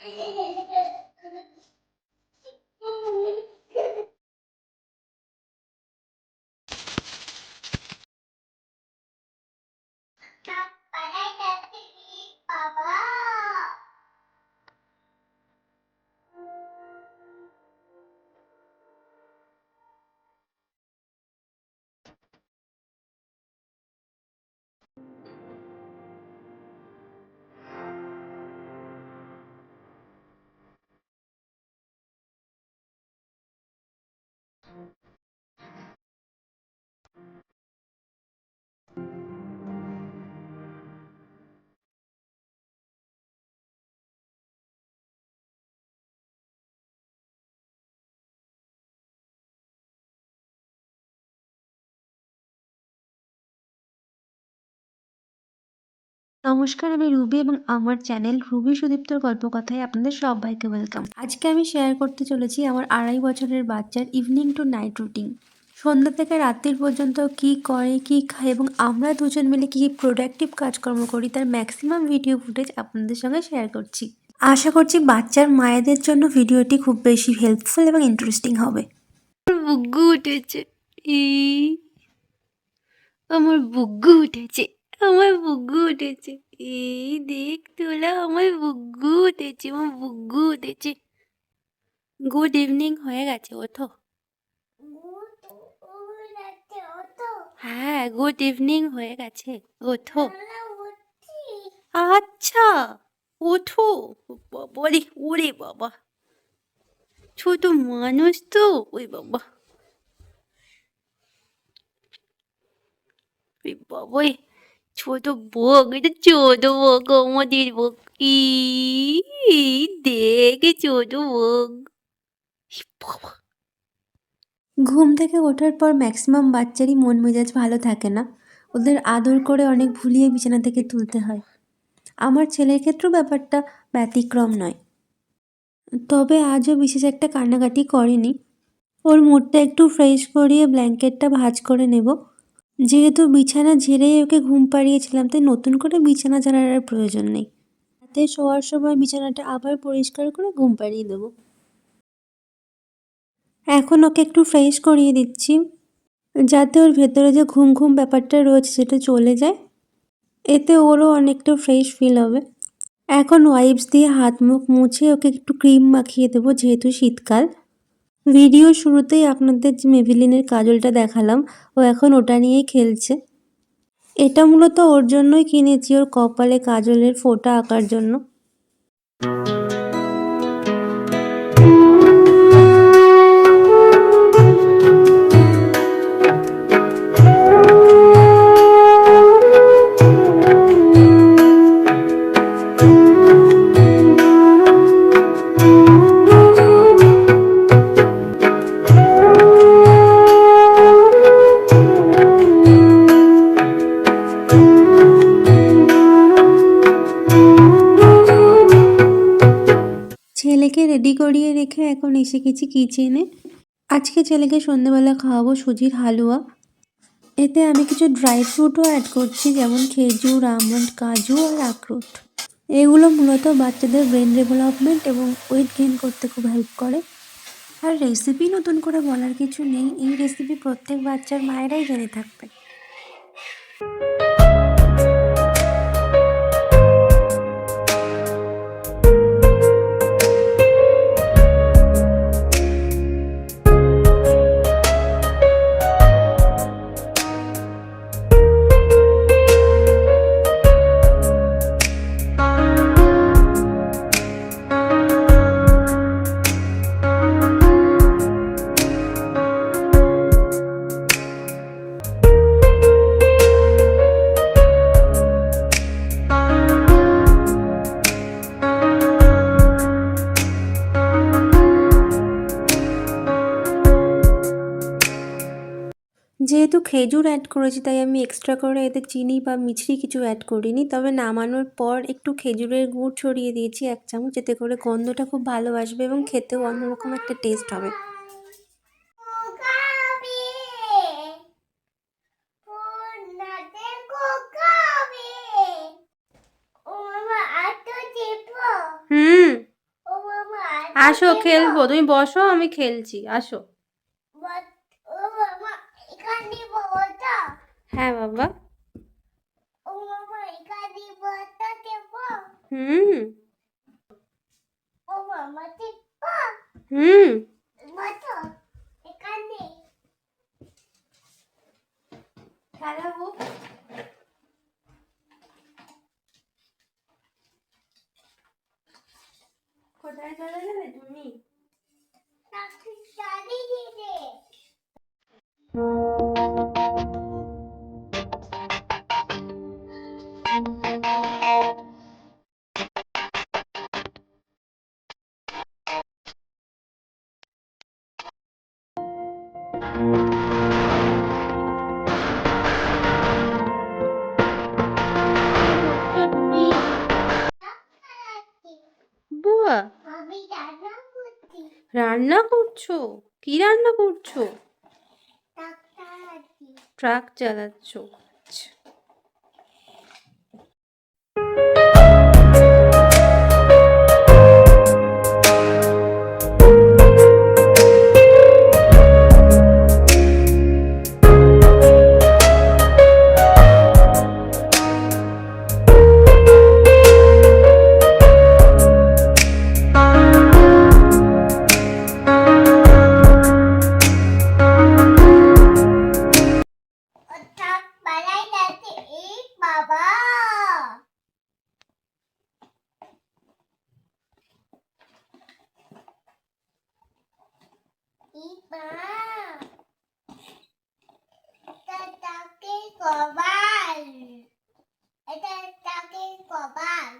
哎 think. নমস্কার, আমি Ruby এবং আমার চ্যানেল রুবি সুদীপ্তর গল্পকথায় আপনাদের সবাইকে ওয়েলকাম আজকে আমি শেয়ার করতে চলেছি আমার আড়াই বছরের বাচ্চার ইভিনিং টু নাইট রুটিন সন্ধ্যা থেকে রাত্রির পর্যন্ত কি করে, কি খায় এবং আমরা দুজন মিলে কি কি প্রোডাক্টিভ কাজকর্ম করি তার ম্যাক্সিমাম ভিডিও ফুটেজ আপনাদের সঙ্গে শেয়ার করছি। আশা করছি বাচ্চার মায়েদের জন্য ভিডিওটি খুব বেশি হেল্পফুল এবং ইন্টারেস্টিং হবে। বুগ্গু উঠেছে। আমার বুগ্গু উঠেছে। আমার বুগ্গু উঠেছে। এই দেখ তোলা আমার বুগ্গু উঠেছে, আমার বুগ্গু উঠেছে। গুড ইভিনিং হয়ে গেছে, ওঠো। হ্যাঁ গুড ইভিনিং হয়ে গেছে, ওঠো। আচ্ছা ওঠো। বাবারে, ওরে বাবা। ছোট মানুষ তো, ওই বাবা। ওই বাবাই। ছোট বক এটা ছোট বক আমাদের বক ই দেখে ছোট বক ঘুম থেকে ওঠার পর ম্যাক্সিমাম বাচ্চারই মন মেজাজ ভালো থাকে না। ওদের আদর করে অনেক ভুলিয়ে বিছানা থেকে তুলতে হয়। আমার ছেলের ক্ষেত্রেও ব্যাপারটা ব্যতিক্রম নয়। তবে আজও বিশেষ একটা কান্নাকাটি করেনি। ওর মুডটা একটু ফ্রেশ করিয়ে ব্ল্যাঙ্কেটটা ভাজ করে নেব। যেহেতু বিছানা ঝেড়েই ওকে ঘুম পাড়িয়েছিলাম, তাই নতুন করে বিছানা ঝাড়ার প্রয়োজন নেই। রাতে শোয়ার সময় বিছানাটা আবার পরিষ্কার করে ঘুম পাড়িয়ে দেবো। এখন ওকে একটু ফ্রেশ করিয়ে দিচ্ছি, যাতে ওর ভেতরে যে ঘুম ঘুম ব্যাপারটা রয়েছে সেটা চলে যায়। এতে ওরও অনেকটা ফ্রেশ ফিল হবে। এখন ওয়াইপস দিয়ে হাত মুখ মুছে ওকে একটু ক্রিম মাখিয়ে দেবো, যেহেতু শীতকাল। ভিডিও শুরুতেই আপনাদের যে মেভিলিনের কাজলটা দেখালাম, ও এখন ওটা নিয়েই খেলছে। এটা মূলত ওর জন্যই কিনেছি ওর কপালে কাজলের ফোটা আঁকার জন্য। করিয়ে রেখে এখন এসে গেছি কিচেনে। আজকে ছেলেকে সন্ধেবেলা খাওয়াবো সুজির হালুয়া। এতে আমি কিছু ড্রাই ফ্রুটও অ্যাড করছি, যেমন খেজুর, আমন্ড, কাজু আর আখরোট। এগুলো মূলত বাচ্চাদের ব্রেন ডেভেলপমেন্ট এবং ওয়েট গেইন করতে খুব হেল্প করে। আর রেসিপি নতুন করে বলার কিছু নেই, এই রেসিপি প্রত্যেক বাচ্চার মায়েরাই জেনে থাকবে। খেজুর অ্যাড করেছি তাই আমি এক্সট্রা করে এতে চিনি বা মিছরি কিছু অ্যাড করিনি। তবে নামানোর পর একটু খেজুরের গুড় ছড়িয়ে দিয়েছি এক চামচ এতে করে গন্ধটা খুব ভালো আসবে এবং খেতেও অন্যরকম একটা টেস্ট হবে। হুম। আসো খেলব তুমি বসো আমি খেলছি আসো বাট ও মামা এখানে বলটা হ্যাঁ বাবা। হুম। ও মামা দেব হুম। এখানে। খেলাবো কোথায় চলে যাবে তুমি? বাবা রান্না করছ? কি রান্না করছ? ট্রাক চালাচ্ছো। এই মা এটা তাকে কবাল এটা তাকে কবাল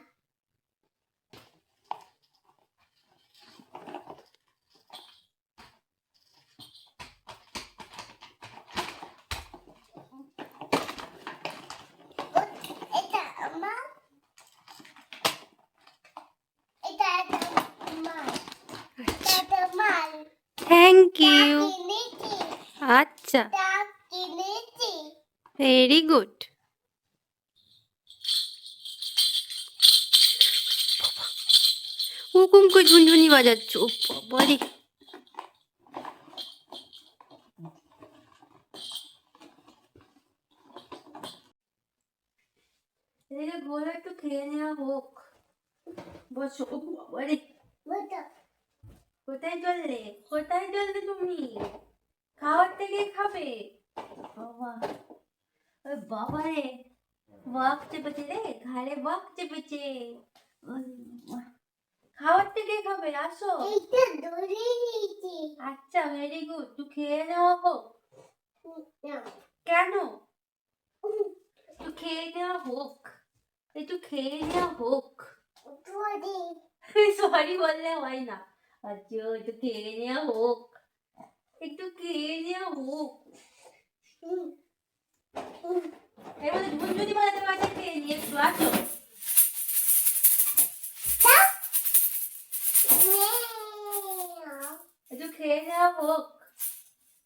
এটা আমার এটা আমার এটা আমার থ্যাংক ইউ আচ্ছা। ভেরি গুড হুকুম করে ঝুনঝুনি বাজাচ্ছ। রে। গোলা একটু খেয়ে নেওয়া হোক। বসো। ও বাবা রে। বুঝো কোথায় চললে কোথায় চললে তুমি খাওয়ার থেকে খাবে বাবা ওই বাবা রে ওয়াক চেপেছে রে ঘাড়ে ওয়াক চেপেছে ওই বাবা। খাওয়ার থেকে খাবে আসো এইটা ধরে নিয়েছি আচ্ছা ভেরি গুড তুই খেয়ে নেওয়া হোক কেন তুই খেয়ে নেওয়া হোক একটু খেয়ে নেওয়া হোক ধরে সরি বললে হয় না আচ্ছা একটু খেয়ে নেওয়া হোক একটু খেয়ে নেওয়া হোক এর একটু খেয়ে নেওয়া হোক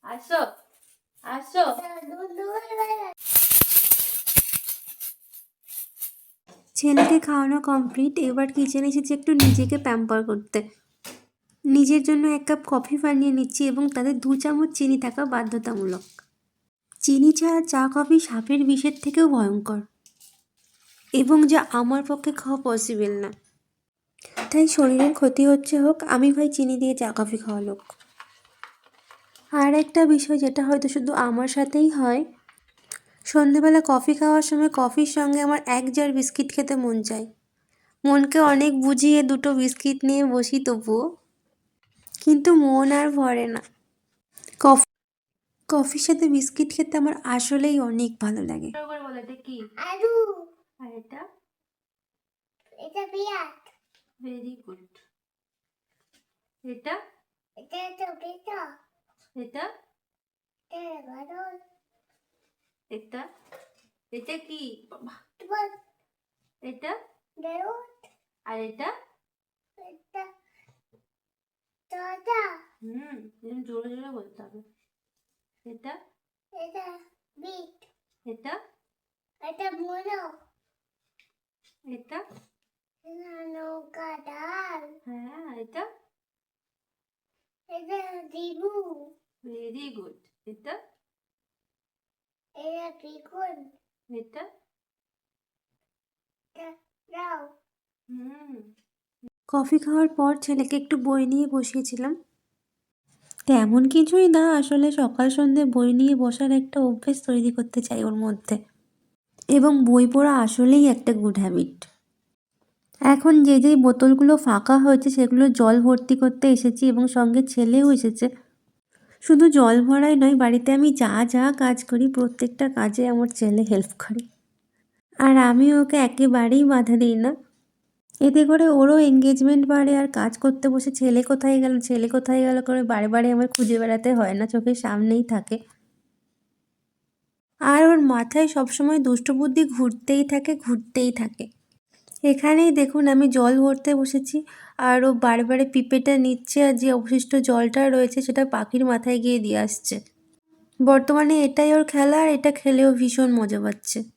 আসো আসো ছেলেকে খাওয়ানো কমপ্লিট এবার কিচেনে এসেছি একটু নিজেকে প্যাম্পার করতে। নিজের জন্য এক কাপ কফি বানিয়ে নিচ্ছি এবং তাতে দু চামচ চিনি থাকা বাধ্যতামূলক। চিনি ছাড়া চা, কফি সাপের বিষের থেকেও ভয়ঙ্কর। এবং যা আমার পক্ষে খাওয়া পসিবল না। তাই শরীরের ক্ষতি হচ্ছে হোক, আমি ভাই চিনি দিয়ে চা, কফি খাওয়া লোক। আর একটা বিষয় যেটা হয়তো শুধু আমার সাথেই হয়, সন্ধেবেলা কফি খাওয়ার সময় কফির সঙ্গে আমার এক জার বিস্কিট খেতে মন চায়। মনকে অনেক বুঝিয়ে দুটো বিস্কিট নিয়ে বসি তবুও। কিন্তু মন আর ভরে না। কফি কফির সাথে বিস্কিট খেতে আমার আসলেই অনেক ভালো লাগে। কি আলু। আর এটা? এটা পেঁয়াজ। ভেরি গুড এটা? এটা টমেটো এটা? এটা এটা? এটা কি? এটা? আর এটা? দাদা। হুম এরকম জোরে জোরে বলতে হবে। এটা? এটা বিট এটা? এটা মুলো এটা? নৌকা ডাল। হ্যাঁ এটা? এটা দিবু ভেরি গুড এটা? এটা এটা এটা রাও হুম কফি খাওয়ার পর ছেলেকে একটু বই নিয়ে বসিয়েছিলাম। তেমন কিছুই না, আসলে সকাল সন্ধে বই নিয়ে বসার একটা অভ্যেস তৈরি করতে চাই ওর মধ্যে। এবং বই পড়া আসলেই একটা গুড হ্যাবিট এখন যে যেই বোতলগুলো ফাঁকা হয়েছে, সেগুলো জল ভর্তি করতে এসেছি এবং সঙ্গে ছেলেও এসেছে। শুধু জল ভরাই নয়, বাড়িতে আমি যা যা কাজ করি, প্রত্যেকটা কাজে আমার ছেলে হেল্প করে। আর আমি ওকে একেবারেই বাধা দিই না। এতে করে ওরও এঙ্গেজমেন্ট বাড়ে। আর কাজ করতে বসে ছেলে কোথায় গেল? ছেলে কোথায় গেল করে বারে বারে আমার খুঁজে বেড়াতে হয় না, চোখের সামনেই থাকে। আর ওর মাথায় সবসময় দুষ্ট বুদ্ধি ঘুরতেই থাকে ঘুরতেই থাকে। এখানেই দেখুন আমি জল ভরতে বসেছি। আর ও বারে পিপেটা নিচ্ছে আর যে অবশিষ্ট জলটা রয়েছে সেটা পাখির মাথায় গিয়ে দিয়ে আসছে। বর্তমানে এটাই ওর খেলা আর এটা খেলেও ভীষণ মজা পাচ্ছে।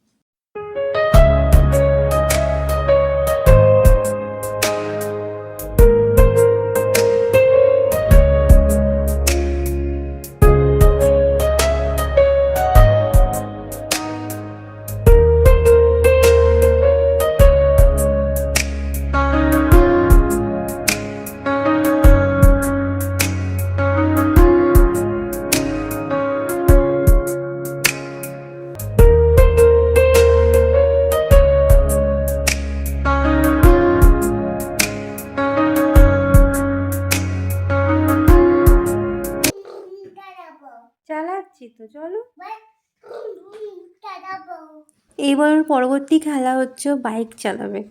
এবার ওর পরবর্তী খেলা হচ্ছে বাইক চালাবে।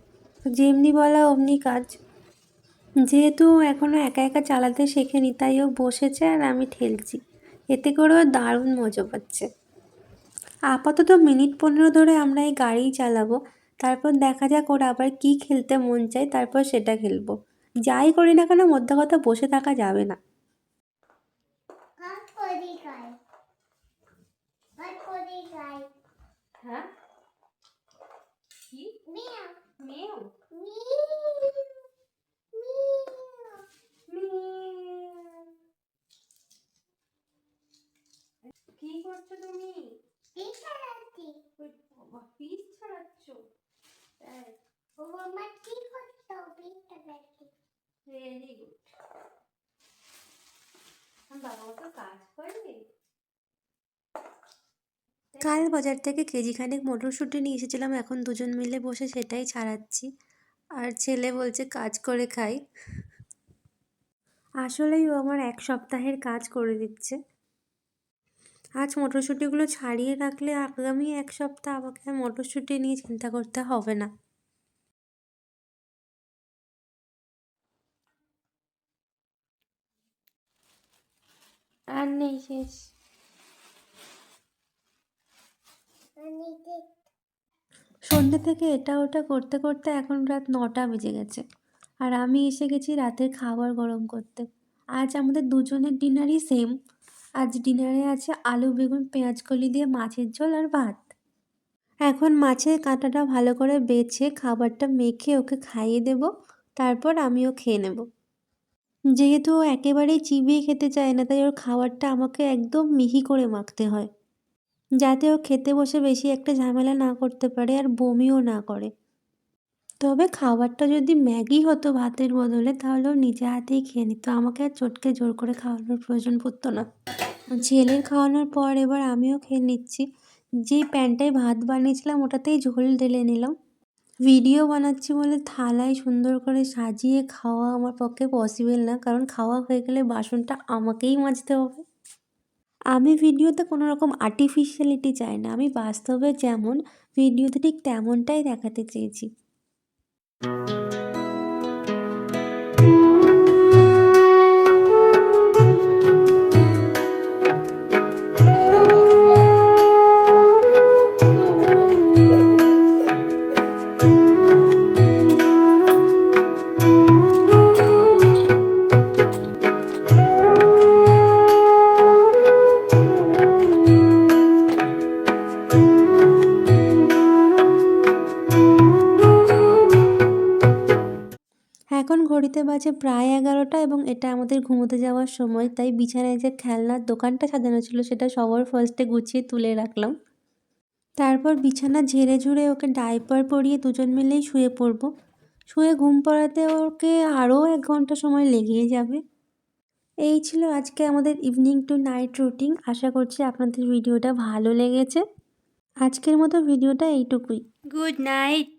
যেমনি বলা অমনি কাজ। যেহেতু এখনও একা একা চালাতে শেখেনি, তাই ও বসেছে আর আমি ঠেলছি। এতে করে দারুণ মজা পাচ্ছে। আপাতত মিনিট পনেরো ধরে আমরা এই গাড়িই চালাবো। তারপর দেখা যাক ওর আবার কী খেলতে মন চায়, তারপর সেটা খেলব। যাই করি না কেন মধ্যে কথা বসে থাকা যাবে না কাট করি গাই কাট করি গাই হ্যাঁ কি মিয়া মেয়েও কি করছ তুমি পিস ছাড়াচ্ছ তাই ভেরি গুড বাবা তো কাজ করে কাল বাজার থেকে কেজি খানেক মটরশুঁটি নিয়ে এসেছিলাম, এখন দুজন মিলে বসে সেটাই ছাড়াচ্ছি। আর ছেলে বলছে, কাজ করে খাই। আসলেই ও আমার এক সপ্তাহের কাজ করে দিচ্ছে। আজ মটরশুঁটিগুলো ছাড়িয়ে রাখলে আগামী এক সপ্তাহ আমাকে মটরশুঁটি নিয়ে চিন্তা করতে হবে না। আর নেই শেষ। সন্ধ্যে থেকে এটা ওটা করতে করতে এখন রাত নটা বেজে গেছে। আর আমি এসে গেছি রাতের খাবার গরম করতে। আজ আমাদের দুজনের ডিনারই সেম আজ ডিনারে আছে আলু, বেগুন, পেঁয়াজ কলি দিয়ে মাছের ঝোল আর ভাত। এখন মাছের কাঁটাটা ভালো করে বেছে খাবারটা মেখে ওকে খাইয়ে দেব, তারপর আমিও খেয়ে নেব। যেহেতু ও একেবারেই চিবিয়ে খেতে চায় না, তাই ওর খাবারটা আমাকে একদম মিহি করে মাখতে হয়। যাতে ও খেতে বসে বেশি একটা ঝামেলা না করতে পারে আর বমিও না করে। তবে খাবারটা যদি ম্যাগি হতো ভাতের বদলে, তাহলে ও নিজে হাতেই খেয়ে নিত। আমাকে আর চটকে জোর করে খাওয়ানোর প্রয়োজন পড়তো না। ছেলের খাওয়ানোর পর এবার আমিও খেয়ে নিচ্ছি। যেই প্যানটায় ভাত বানিয়েছিলাম, ওটাতেই ঝোল ঢেলে নিলাম। ভিডিও বানাচ্ছি বলে থালায় সুন্দর করে সাজিয়ে খাওয়া আমার পক্ষে পসিবল না। কারণ খাওয়া হয়ে গেলে বাসনটা আমাকেই মাজতে হবে। আমি ভিডিওতে কোনো রকম আর্টিফিশিয়ালিটি চাই না। আমি বাস্তবে যেমন, ভিডিওতে ঠিক তেমনটাই দেখাতে চেয়েছি। বাজে প্রায় এগারোটা এবং এটা আমাদের ঘুমোতে যাওয়ার সময়, তাই বিছানায় যে খেলনার দোকানটা সাজানো ছিল সেটা সবার ফার্স্টে গুছিয়ে তুলে রাখলাম। তারপর বিছানা ঝেড়ে ঝুড়ে ওকে ডাইপার পরিয়ে দুজন মিলেই শুয়ে পড়ব। শুয়ে ঘুম পড়াতে ওকে আরও এক ঘণ্টা সময় লেগেই যাবে। এই ছিল আজকে আমাদের ইভিনিং টু নাইট রুটিন আশা করছি আপনাদের ভিডিওটা ভালো লেগেছে। আজকের মতো ভিডিওটা এইটুকুই। Good night